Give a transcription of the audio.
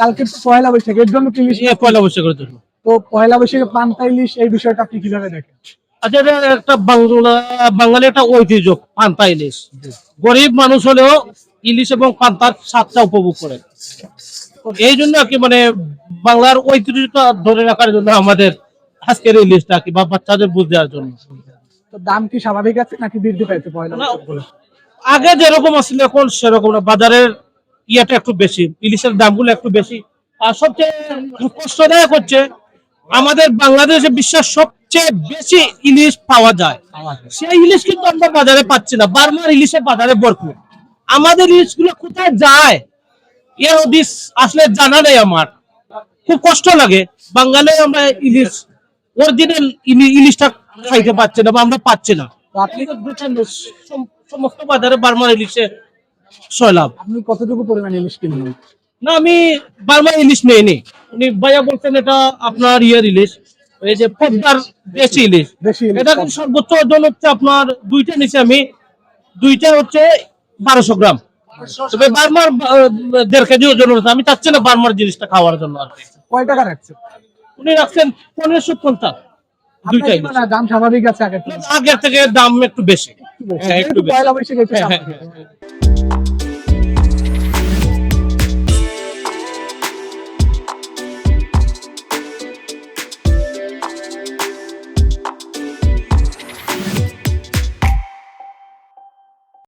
কালকে পয়লা বৈশাখ এর জন্য কি পয়লা বৈশাখের জন্য। তো পয়লা বৈশাখে পান্তা ইলিশ এই বিষয়টা আপনি কীভাবে দেখেন? আচ্ছা এটা একটা বাংলা বাঙালি একটা ঐতিহ্য পান্তা ইলিশ গরিব মানুষ হলেও ইলিশ এবং পান্তার স্বাদটা উপভোগ করে। এই জন্য আর কি মানে বাংলার ঐতিহ্যটা ধরে রাখার জন্য আমাদের আজকের ইলিশটা কি বা বাচ্চাদের বুঝ দেওয়ার জন্য। তো দাম কি স্বাভাবিক আছে নাকি বৃদ্ধি পাইছে পয়লা না, আগে যেরকম আসলে এখন সেরকম না। বাজারের ইয়েটা একটু বেশি, ইলিশের দামগুলো একটু বেশি। আর সবচেয়ে কষ্টদায়ক হচ্ছে, আমাদের বাংলাদেশে বিশ্বের সবচেয়ে বেশি ইলিশ পাওয়া যায়। সেই ইলিশ কিন্তু আমরা বাজারে পাচ্ছি না বারবার ইলিশের বাজারে ভরপুর। আমাদের ইলিশগুলো কোথায় যায়? এর হদিস আসলে জানা নেই আমার। খুব কষ্ট লাগে, বাঙালি আমরা ইলিশ অরিজিনাল ইলিশটা খাইতে পাচ্ছি না বা আমরা পাচ্ছি না। আপনি তো সমস্ত বাজারে বার্মার ইলিশে সয়লাভ আপনি কতটুকু পরিমাণ ইলিশ কিনবেন না আমি বার্মার ইলিশ নেইনি। উনি ভাইয়া বলছেন এটা আপনার ইয়ের ইলিশ এই যে পদ্মার দেশি ইলিশ। এটা সর্বোচ্চ ওজন হচ্ছে আপনার দুইটা নিচে আমি দুইটা হচ্ছে বারোশো গ্রাম। তবে বার্মার দেড় কেজি ওজন হচ্ছে। আমি চাচ্ছি না বার্মার জিনিসটা খাওয়ার জন্য আর কয় টাকা রাখছে উনি রাখছেন পনেরোশো পঞ্চাশ। মনে হয় দাম স্বাভাবিক আছে আগের থেকে দাম একটু বেশি। হ্যাঁ একটু একটু বেশি। পয়লা